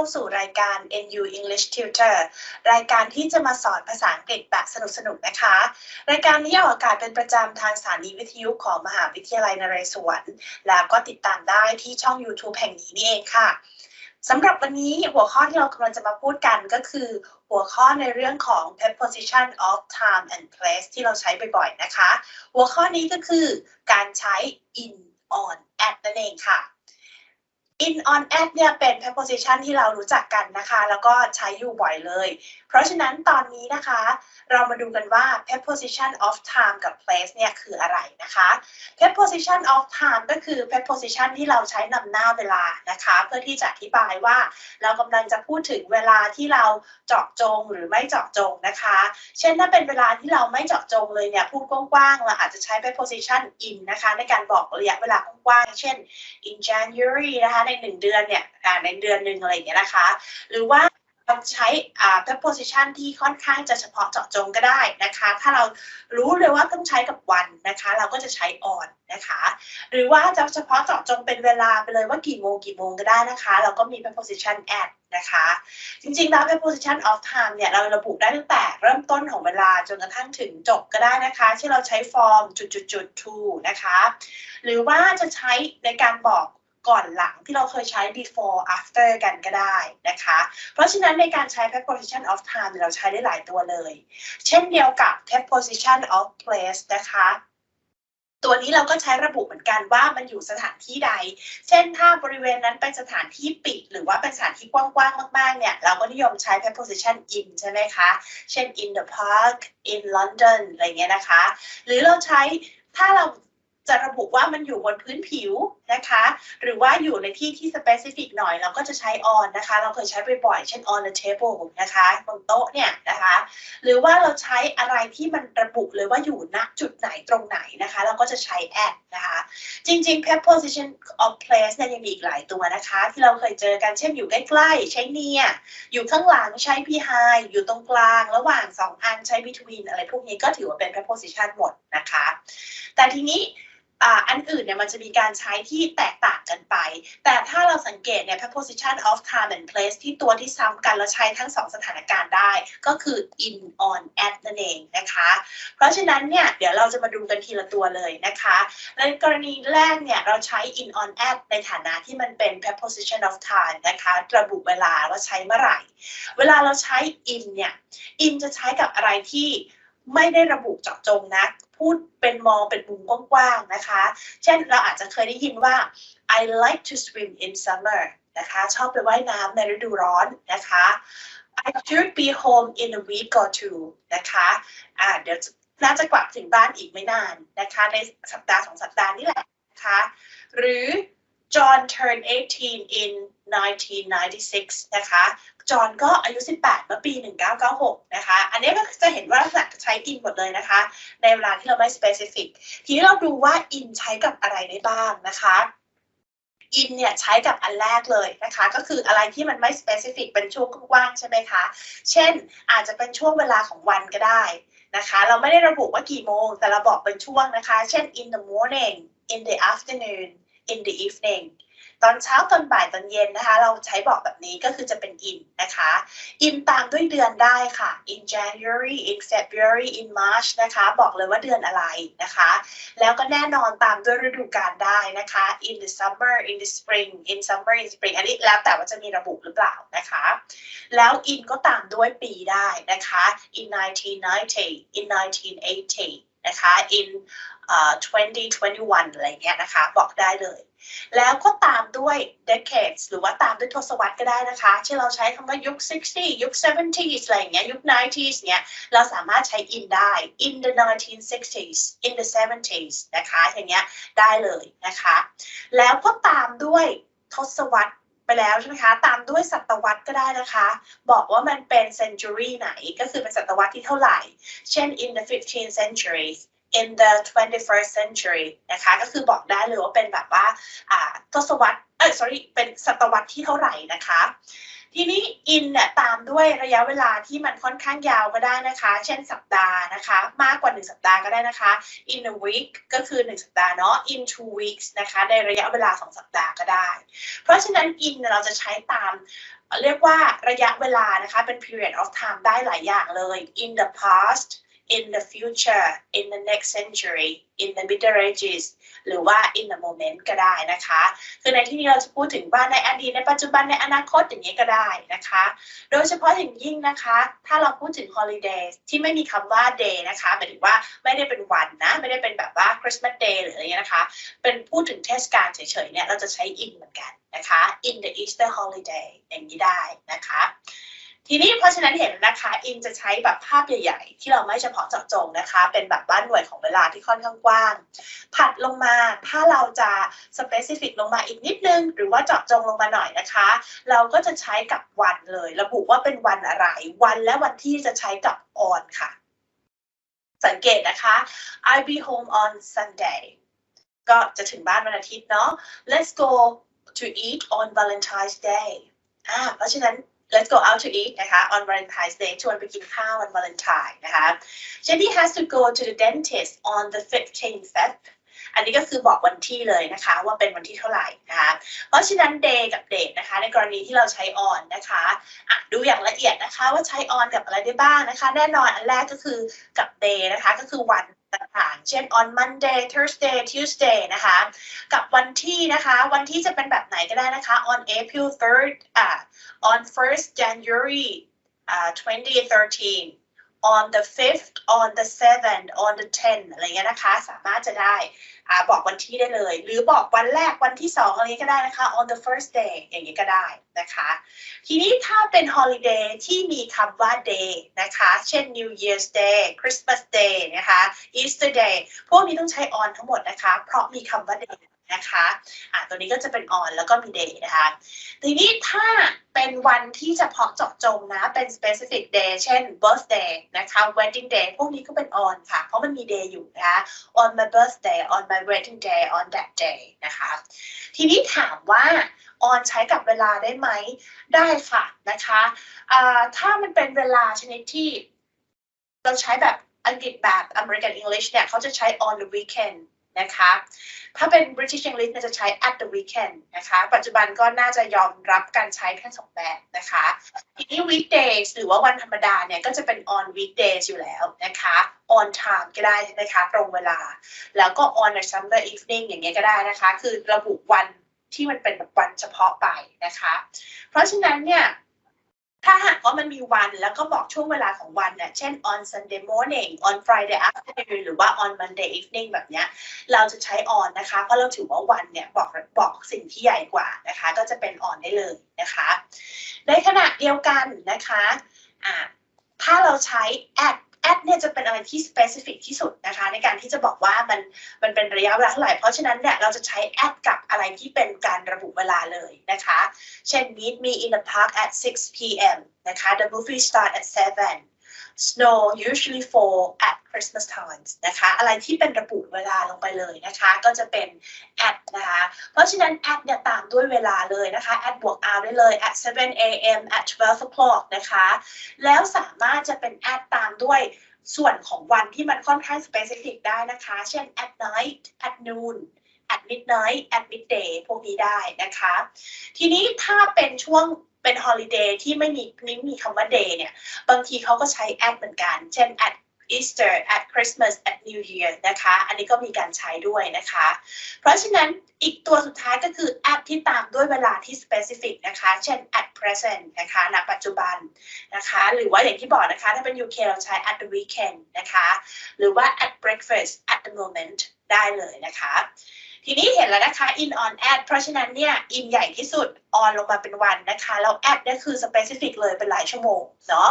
านเข้าสู่รายการ NU English Tutor รายการที่จะมาสอนภาษาอังกฤษแบบสนุกๆนะคะ รายการนี้ออกอากาศเป็นประจำทางสถานีวิทยุของมหาวิทยาลัยนเรศวร แล้วก็ติดตามได้ที่ช่อง YouTube แห่งนี้นี่เองค่ะสำหรับวันนี้หัวข้อที่เรากำลังจะมาพูดกันก็คือ หัวข้อในเรื่องของ preposition of time and place ที่เราใช้บ่อยๆนะคะ หัวข้อนี้ก็คือการใช้ in on at นั่นเองค่ะ in on at เนี่ยเป็น preposition ที่เรารู้จักกันนะคะ แล้วก็ใช้อยู่บ่อยเลย เพราะฉะนั้นตอนนี้นะคะ เรามาดูกันว่า preposition of time กับ place เนี่ยคืออะไรนะคะ preposition of time ก็คือ preposition ที่เราใช้นำหน้าเวลานะคะ เพื่อที่จะอธิบายว่าเรากำลังจะพูดถึงเวลาที่เราเจาะจงหรือไม่เจาะจงนะคะ เช่นถ้าเป็นเวลาที่เราไม่เจาะจงเลยเนี่ยพูดกว้างๆเราอาจจะใช้ preposition in นะคะในการบอกระยะเวลากว้างๆเช่น in January นะคะในหนึ่งเดือนเนี่ยในเดือนหนึ่งอะไรอย่างเงี้ยนะคะ หรือว่า เรใช้อ่า preposition ที่ค่อนข้างจะเฉพาะเจาะจงก็ได้นะคะ ถ้าเรารู้เลยว่าต้องใช้กับวันนะคะ เราก็จะใช้ on นะคะ หรือว่าจะเฉพาะเจาะจงเป็นเวลาไปเลยว่ากี่โมงกี่โมงก็ได้นะคะ เราก็มี preposition at นะคะ จริงๆแล้ว preposition of time เนี่ย เราระบุได้ตั้งแต่เริ่มต้นของเวลาจนกระทั่งถึงจบก็ได้นะคะ ที่เราใช้ form จุดๆๆ to นะคะ หรือว่าจะใช้ในการบอก ก่อนหลังที่เราเคยใช้ before after กันก็ได้นะคะ เพราะฉะนั้นในการใช้ preposition of time เนี่ยเราใช้ได้หลายตัวเลย เช่นเดียวกับ preposition of place นะคะตัวนี้เราก็ใช้ระบุเหมือนกันว่ามันอยู่สถานที่ใด เช่นถ้าบริเวณนั้นเป็นสถานที่ปิด หรือว่าเป็นสถานที่กว้างๆ มากๆ เนี่ย เราก็นิยมใช้ preposition in ใช่ไหมคะ เช่น in the park in London อะไรเงี้ยนะคะ หรือเราใช้ถ้าเรา จะระบุว่ามันอยู่บนพื้นผิวนะคะ หรือว่าอยู่ในที่ที่ specific หน่อยเราก็จะใช้ on นะคะ เราเคยใช้บ่อยๆเช่น on the table นะคะบนโต๊ะเนี่ยนะคะ หรือว่าเราใช้อะไรที่มันระบุเลยว่าอยู่ณจุดไหนตรงไหนนะคะ เราก็จะใช้ at นะคะ จริงๆ preposition of place เนี่ยยังมีอีกหลายตัวนะคะ ที่เราเคยเจอกันเช่นอยู่ใกล้ๆใช้ near อยู่ข้างหลังใช้ behind อยู่ตรงกลาง ระหว่างสองอันใช้ between อะไรพวกนี้ก็ถือว่าเป็น preposition หมดนะคะ แต่ทีนี้ อันอื่นเนี่ยมันจะมีการใช้ที่แตกต่างกันไป แต่ถ้าเราสังเกตเนี่ย preposition of time and place ที่ตัวที่ซ้ำกันแล้วใช้ทั้งสองสถานการณ์ได้ ก็คือ in on at นั่นเองนะคะ เพราะฉะนั้นเนี่ย เดี๋ยวเราจะมาดูกันทีละตัวเลยนะคะในกรณีแรกเนี่ย เราใช้ in on at ในฐานะที่มันเป็น preposition of time นะคะ ระบุเวลาว่าใช้เมื่อไหร่ เวลาเราใช้ in เนี่ย in จะใช้กับอะไรที่ ไม่ได้ระบุเจาะจงนะ พูดเป็นมองเป็นมุมกว้างๆนะคะ เช่นเราอาจจะเคยได้ยินว่า I like to swim in summer นะคะชอบไปว่ายน้ำในฤดูร้อนนะคะ I should be home in a week or two นะคะอ่าเดี๋ยวน่าจะกลับถึงบ้านอีกไม่นานนะคะ ในสัปดาห์สองสัปดาห์นี่แหละนะคะ หรือ John turned 18 in 1996 นะคะ จอห์นก็อายุ 18 เมื่อปี 1996 นะคะ อันนี้ก็จะเห็นว่าลักษณะใช้ in หมดเลยนะคะ ในเวลาที่เราไม่ specific ทีนี้เราดูว่า in ใช้กับอะไรได้บ้างนะคะ in เนี่ยใช้กับอันแรกเลยนะคะ ก็คืออะไรที่มันไม่ specific เป็นช่วงกว้างใช่ไหมคะ เช่นอาจจะเป็นช่วงเวลาของวันก็ได้นะคะ เราไม่ได้ระบุว่ากี่โมง แต่เราบอกเป็นช่วงนะคะ เช่น in the morning in the afternoon in the evening ตอนเช้าตอนบ่ายตอนเย็นนะคะ เราใช้บอกแบบนี้ก็คือจะเป็น in นะคะ in ตามด้วยเดือนได้ค่ะ in January in February in March นะคะ บอกเลยว่าเดือนอะไรนะคะ แล้วก็แน่นอนตามด้วยฤดูกาลได้นะคะ in the summer in the spring in summer in spring อันนี้แล้วแต่ว่าจะมีระบุหรือเปล่านะคะ แล้ว in ก็ตามด้วยปีได้นะคะ in 1990 in 1980 นะคะ in เอ่อ2021 อะไรเงี้ยนะคะ บอกได้เลย แล้วก็ตามด้วย decades หรือว่าตามด้วยทศวรรษก็ได้นะคะ ที่เราใช้คำว่ายุค 60 ยุค 70s อะไรอย่างเงี้ยยุค 90s เนี้ยเราสามารถใช้ in ได้ in the 1960s in the 70s นะคะอย่างเงี้ยได้เลยนะคะ แล้วก็ตามด้วยทศวรรษไปแล้วใช่ไหมคะ ตามด้วยศตวรรษก็ได้นะคะ บอกว่ามันเป็น century ไหน ก็คือเป็นศตวรรษที่เท่าไหร่ เช่น in the 15th century in the 21st century นะคะก็คือบอกได้เลยว่าเป็นแบบว่าอ่าทศวรรษเอ้ย sorry เป็นศตวรรษที่เท่าไหร่นะคะทีนี้ in เนี่ยตามด้วยระยะเวลาที่มันค่อนข้างยาวก็ได้นะคะ เช่นสัปดาห์นะคะ มากกว่า 1 สัปดาห์ก็ได้นะคะ in a week ก็คือ 1 สัปดาห์เนาะ in two weeks นะคะในระยะเวลา 2 สัปดาห์ก็ได้ เพราะฉะนั้น in เนี่ยเราจะใช้ตามเรียกว่าระยะเวลานะคะ เป็น period of time ได้หลายอย่างเลย in the past in the future in the next century in the middle ages หรือว่า in the moment ก็ได้นะคะ คือในที่นี้เราจะพูดถึงว่าในอดีตในปัจจุบันในอนาคตอย่างนี้ก็ได้นะคะ โดยเฉพาะอย่างยิ่งนะคะ ถ้าเราพูดถึง holiday ที่ไม่มีคำว่า day นะคะหมายถึงว่าไม่ได้เป็นวันนะ ไม่ได้เป็นแบบว่า Christmas day หรืออะไรเงี้ยนะคะ เป็นพูดถึงเทศกาลเฉยๆเนี่ยเราจะใช้ in เหมือนกันนะคะ in the Easter holiday อย่างนี้ได้นะคะ ทีนี้เพราะฉะนั้นเห็นนะคะอินจะใช้แบบภาพใหญ่ๆ ที่เราไม่เฉพาะเจาะจงนะคะ เป็นแบบบ้านหน่วยของเวลาที่ค่อนข้างกว้างถัดลงมาถ้าเราจะ specific ลงมาอีกนิดนึง หรือว่าเจาะจงลงมาหน่อยนะคะ เราก็จะใช้กับวันเลย ระบุว่าเป็นวันอะไร วันและวันที่จะใช้กับ on ค่ะ สังเกตนะคะ I'll be home on Sunday ก็จะถึงบ้านวันอาทิตย์เนาะ Let's go to eat on Valentine's Day อ่าเพราะฉะนั้น let's go out to eat นะคะ on Valentine's Day ชวนไปกินข้าววันวาเลนไทน์นะคะ Jenny has to go to the dentist on the 15th Feb อันนี้ก็คือบอกวันที่เลยนะคะว่าเป็นวันที่เท่าไหร่นะคะเพราะฉะนั้น day กับ date นะคะ ในกรณีที่เราใช้ on นะคะะดูอย่างละเอียดนะคะว่าใช้ on กับอะไรได้บ้างนะคะ แน่นอนอันแรกก็คือกับ day นะคะก็คือวัน ต่างๆ เช่น on Monday Thursday Tuesday นะคะ กับวันที่นะคะ วันที่จะเป็นแบบไหนก็ได้นะคะ on April 3rd อ่า on 1st January uh, 2013 on the 5th on the 7th on the 10th อะไรเงี้ยนะคะ สามารถจะได้อ่าบอกวันที่ได้เลย หรือบอกวันแรกวันที่สองอะไรก็ได้นะคะ on the first day อย่างนี้ก็ได้นะคะ ทีนี้ถ้าเป็น holiday ที่มีคำว่า day นะคะ เช่น New Year's Day Christmas Day นะคะ Easter Day พวกนี้ต้องใช้ on ทั้งหมดนะคะ เพราะมีคำว่า day นะคะอ่าตัวนี้ก็จะเป็น on แล้วก็มี day นะคะ ทีนี้ถ้าเป็นวันที่เฉพาะเจาะจงนะ เป็น specific day เช่น birthday นะคะ wedding day พวกนี้ก็เป็น on ค่ะ เพราะมันมี day อยู่นะคะ on my birthday on my wedding day on that day นะคะ ทีนี้ถามว่า on ใช้กับเวลาได้ไหม ได้ค่ะนะคะอ่าถ้ามันเป็นเวลาชนิดที่ เราใช้แบบอังกฤษแบบ American English เนี่ยเขาจะใช้ on the weekend นะคะ ถ้าเป็น British English จะใช้ at the weekend นะคะ ปัจจุบันก็น่าจะยอมรับการใช้แค่สองแบบนะคะ ทีนี้ weekdays หรือว่าวันธรรมดาเนี่ยก็จะเป็น on weekdays อยู่แล้วนะคะ on time ก็ได้นะคะ ตรงเวลา แล้วก็ on a summer evening อย่างเงี้ยก็ได้นะคะ คือระบุวันที่มันเป็นแบบวันเฉพาะไปนะคะ เพราะฉะนั้นเนี่ย ถ้าหากว่ามันมีวันแล้วก็บอกช่วงเวลาของวันเนี่ยเช่น on Sunday morning on Friday afternoon หรือว่า on Monday evening แบบเนี้ยเราจะใช้ on นะคะ เพราะเราถือว่าวันเนี่ยบอกบอกสิ่งที่ใหญ่กว่านะคะ ก็จะเป็น on ได้เลยนะคะ ในขณะเดียวกันนะคะถ้าเราใช้ at แอดเนี่ยจะเป็นอะไรที่ specific ที่สุดนะคะในการที่จะบอกว่ามันมันเป็นระยะเวลาเท่าไหร่ เพราะฉะนั้นเนี่ยเราจะใช้แอดกับอะไรที่เป็นการระบุเวลาเลยนะคะ เช่น meet me in the park at 6 p.m. นะคะ the movie start at 7 snow usually fall at Christmas times นะคะ อะไรที่เป็นระบุเวลาลงไปเลยนะคะ ก็จะเป็น at นะคะ เพราะฉะนั้น at เนี่ยตามด้วยเวลาเลยนะคะ at บวก r ได้เลย at 7 a.m. at 12 o'clock นะคะ แล้วสามารถจะเป็น at ตามด้วยส่วนของวันที่มันค่อนข้าง specific ได้นะคะ เช่น at night at noon at midnight at midday พวกนี้ได้นะคะ ทีนี้ถ้าเป็นช่วง เป็น holiday ที่ไม่มีไม่มีคำว่า day เนี่ย บางทีเขาก็ใช้ at เหมือนกัน เช่น at Easter at Christmas at New Year นะคะ อันนี้ก็มีการใช้ด้วยนะคะ เพราะฉะนั้นอีกตัวสุดท้ายก็คือ at ที่ตามด้วยเวลาที่ specific นะคะ เช่น at present นะคะณปัจจุบันนะคะ หรือว่าอย่างที่บอกนะคะ ถ้าเป็น UK เราใช้ at the weekend นะคะ หรือว่า at breakfast at the moment ได้เลยนะคะ ทีนี้เห็นแล้วนะคะ in on at เพราะฉะนั้นเนี่ย in ใหญ่ที่สุด on ลงมาเป็นวันนะคะแล้ว at เนี่ยคือ specific เลยเป็นหลายชั่วโมงเนาะ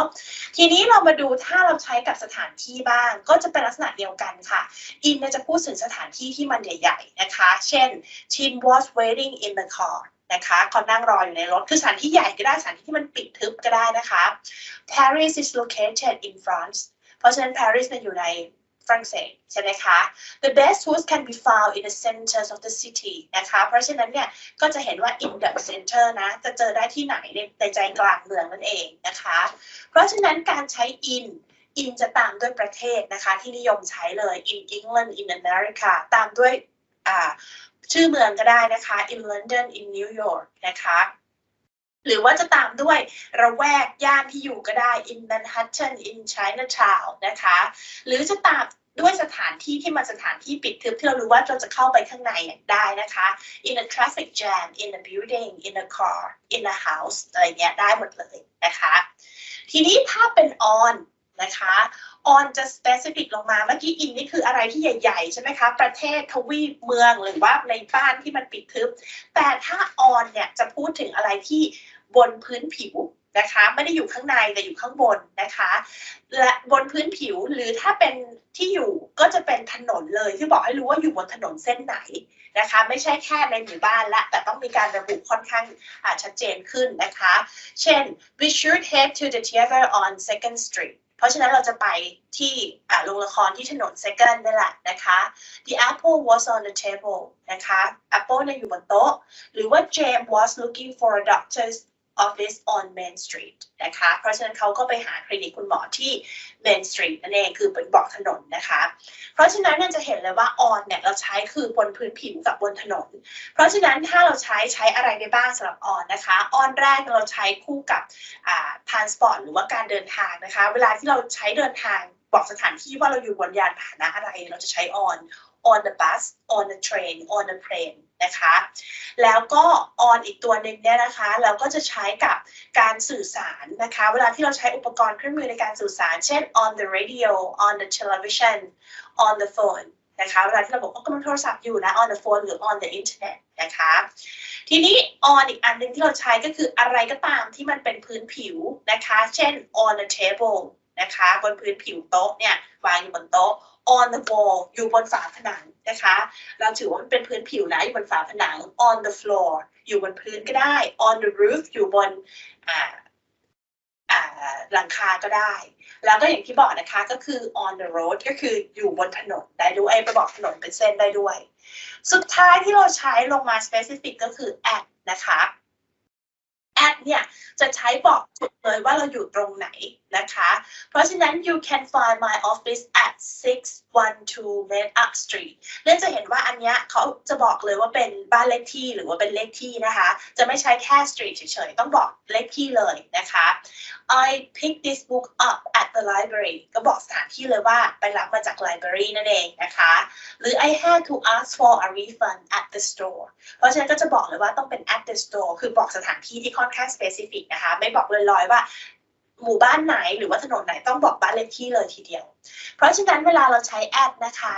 ทีนี้เรามาดูถ้าเราใช้กับสถานที่บ้าง ก็จะเป็นลักษณะเดียวกันค่ะ in จะพูดถึงสถานที่ที่มันใหญ่ ๆ นะคะ เช่น Tim was waiting in the car นะคะเขานั่งรออยู่ในรถ คือสถานที่ใหญ่ก็ได้สถานที่ที่มันปิดทึบก็ได้นะคะ Paris is located in France เพราะฉะนั้น Paris เนี่ยอยู่ใน ฝรั่งเศสใช่ไหมคะ the best schools can be found in the centers of the city นะคะ เพราะฉะนั้นเนี่ยก็จะเห็นว่า in the center นะ จะเจอได้ที่ไหนในใจกลางเมืองนั่นเองนะคะ เพราะฉะนั้นการใช้ in in จะตามด้วยประเทศนะคะที่นิยมใช้เลย in England in America ตามด้วยชื่อเมืองก็ได้นะคะ in London in New York นะคะ หรือว่าจะตามด้วยระแวกย่านที่อยู่ก็ได้ in Manhattan in Chinatown นะคะ หรือจะตามด้วยสถานที่ที่มันสถานที่ปิดทึบที่เรารู้ว่าเราจะเข้าไปข้างในได้นะคะ in a traffic jam in a building in a car in a house อะไรเงี้ยได้หมดเลยนะคะ ทีนี้ถ้าเป็น on นะคะ on จะ specific ลงมาเมื่อกี้ in นี่คืออะไรที่ใหญ่ๆ ใช่ไหมคะ ประเทศทวีปเมืองหรือว่าในบ้านที่มันปิดทึบ แต่ถ้า on เนี่ยจะพูดถึงอะไรที่บนพื้นผิวนะคะไม่ได้อยู่ข้างในแต่อยู่ข้างบนนะคะ และบนพื้นผิวหรือถ้าเป็นที่อยู่ก็จะเป็นถนนเลยที่บอกให้รู้ว่าอยู่บนถนนเส้นไหนนะคะ ไม่ใช่แค่ในหมู่บ้านละแต่ต้องมีการระบุค่อนข้างชัดเจนขึ้นนะคะ เช่น we should head to the theater on Second Street เพราะฉะนั้นเราจะไปที่โรงละครที่ถนนเซกันนี่แหละนะคะ the apple was on the table นะคะ apple เนี่ยอยู่บนโต๊ะ หรือว่า James was looking for a doctor's office on Main Street นะคะ เพราะฉะนั้นเขาก็ไปหาคลินิกคุณหมอที่ Main Street นั่นเองคือเป็นบอกถนนนะคะ เพราะฉะนั้นเนี่ยจะเห็นเลยว่า on เนี่ยเราใช้คือบนพื้นผิวกับบนถนน เพราะฉะนั้นถ้าเราใช้ใช้อะไรได้บ้างสำหรับ on นะคะ on แรกเราใช้คู่กับอ่า transport หรือว่าการเดินทางนะคะ เวลาที่เราใช้เดินทางบอกสถานที่ว่าเราอยู่บนยานพาหนะอะไร เราจะใช้ on on the bus on the train on the plane นะคะ แล้วก็ on อีกตัวหนึ่งเนี่ยนะคะ เราก็จะใช้กับการสื่อสารนะคะ เวลาที่เราใช้อุปกรณ์เครื่องมือในการสื่อสาร เช่น on the radio on the television on the phone นะคะเวลาที่เราบอกว่ากำลังโทรศัพท์อยู่นะ on the phone หรือ on the internet นะคะ ทีนี้ on อีกอันหนึ่งที่เราใช้ก็คืออะไรก็ตามที่มันเป็นพื้นผิวนะคะ เช่น on the table นะคะ บนพื้นผิวโต๊ะเนี่ยวางอยู่บนโต๊ะ on the wall อยู่บนฝาผนังนะคะ เราถือว่ามันเป็นพื้นผิวนะอยู่บนฝาผนัง on the floor อยู่บนพื้นก็ได้ on the roof อยู่บนอ่าหลังคาก็ได้ แล้วก็อย่างที่บอกนะคะก็คือ on the road ก็คืออยู่บนถนนได้ด้วยไปบอกถนนเป็นเส้นได้ด้วย สุดท้ายที่เราใช้ลงมา specific ก็คือ at นะคะ แอปเนี่ยจะใช้บอกจุดเลยว่าเราอยู่ตรงไหนนะคะ เพราะฉะนั้น you can find my office at 612 Red Up Street เนื่องจะเห็นว่าอันเนี้ยเขาจะบอกเลยว่าเป็นบ้านเลขที่หรือว่าเป็นเลขที่นะคะ จะไม่ใช้แค่ street เฉยๆ ต้องบอกเลขที่เลยนะคะ I picked this book up at the library ก็บอกสถานที่เลยว่าไปรับมาจาก library นั่นเองนะคะ หรือ I had to ask for a refund at the store เพราะฉะนั้นก็จะบอกเลยว่าต้องเป็น at the store คือบอกสถานที่ที่ค่อนข้าง specific นะคะ ไม่บอกลอยๆว่า หมู่บ้านไหนหรือว่าถนนไหนต้องบอกบ้านเลขที่เลยทีเดียว เพราะฉะนั้นเวลาเราใช้ at นะคะ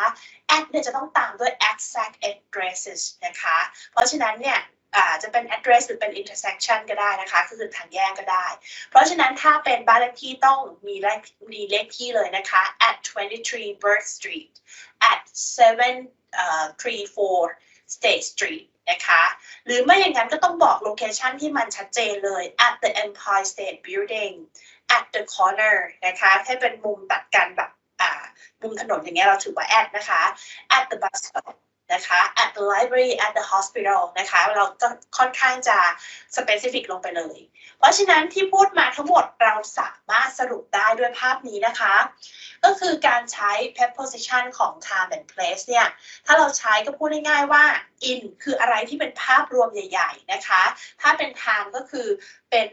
at เนี่ยจะต้องตามด้วย exact addresses นะคะ เพราะฉะนั้นเนี่ยอาจะเป็น address หรือเป็น intersection ก็ได้นะคะ คือทางแยกก็ได้ เพราะฉะนั้นถ้าเป็นบ้านเลขที่ต้องมีเลขมีเลขที่เลยนะคะ at 23 Bird Street at 7 uh, 34 State Street นะคะหรือไม่อย่างนั้นก็ต้องบอกโลเคชันที่มันชัดเจนเลย at the Empire State Building at the corner นะคะให้เป็นมุมตัดกันแบบมุมถนนอย่างเงี้ยเราถือว่า at นะคะ at the bus stop นะคะ at the library at the hospital นะคะ เราจะค่อนข้างจะ specific ลงไปเลย เพราะฉะนั้นที่พูดมาทั้งหมดเราสามารถสรุปได้ด้วยภาพนี้นะคะ ก็คือการใช้ preposition ของ time and place เนี่ย ถ้าเราใช้ก็พูดง่ายๆว่า in คืออะไรที่เป็นภาพรวมใหญ่ ๆ นะคะ ถ้าเป็น time ก็คือเป็น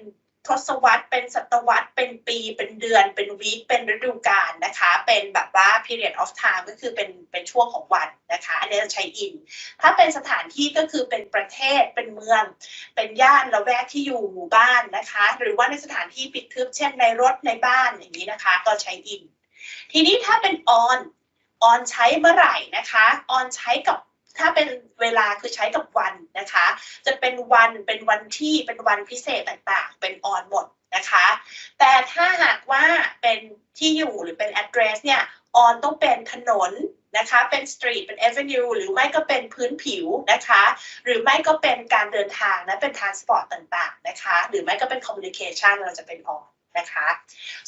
ทศวรรษเป็นศตวรรษเป็นปีเป็นเดือนเป็นวีคเป็นฤดูกาลนะคะ เป็นแบบว่า period of time ก็คือเป็นเป็นช่วงของวันนะคะ อันนี้จะใช้ in ถ้าเป็นสถานที่ก็คือเป็นประเทศเป็นเมือง เป็นย่านละแวกที่อยู่หมู่บ้านนะคะ หรือว่าในสถานที่ปิดทึบเช่นในรถในบ้านอย่างนี้นะคะ ก็ใช้ in ทีนี้ถ้าเป็น on on ใช้เมื่อไหร่นะคะ on ใช้กับ ถ้าเป็นเวลาคือใช้กับวันนะคะ จะเป็นวันเป็นวันที่เป็นวันพิเศษต่างๆ เป็น on หมดนะคะ แต่ถ้าหากว่าเป็นที่อยู่หรือเป็น address เนี่ย on ต้องเป็นถนนนะคะเป็น street เป็น avenue หรือไม่ก็เป็นพื้นผิวนะคะ หรือไม่ก็เป็นการเดินทางนะเป็น transport ต่างๆนะคะ หรือไม่ก็เป็น communication เราจะเป็น on น นะคะ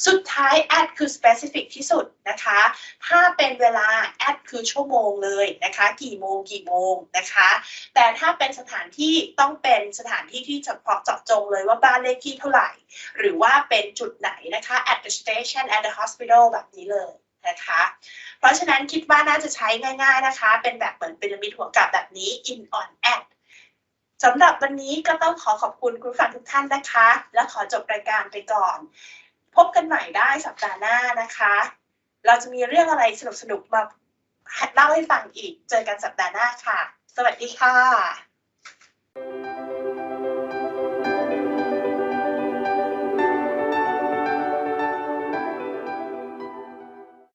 สุดท้าย at คือ specific ที่สุดนะคะ ถ้าเป็นเวลา at คือชั่วโมงเลยนะคะ กี่โมงกี่โมงนะคะ แต่ถ้าเป็นสถานที่ต้องเป็นสถานที่ที่เฉพาะเจาะจงเลยว่าบ้านเลขที่เท่าไหร่ หรือว่าเป็นจุดไหนนะคะ at the station at the hospital แบบนี้เลยนะคะ เพราะฉะนั้นคิดว่าน่าจะใช้ง่าย ๆนะคะ เป็นแบบเหมือนพีระมิดหัวกลับแบบนี้ in on สำหรับวันนี้ก็ต้องขอขอบคุณคุณฟังทุกท่านนะคะ และขอจบรายการไปก่อน พบกันใหม่ได้สัปดาห์หน้านะคะ เราจะมีเรื่องอะไรสนุกๆมาเล่าให้ฟังอีก เจอกันสัปดาห์หน้าค่ะ สวัสดีค่ะ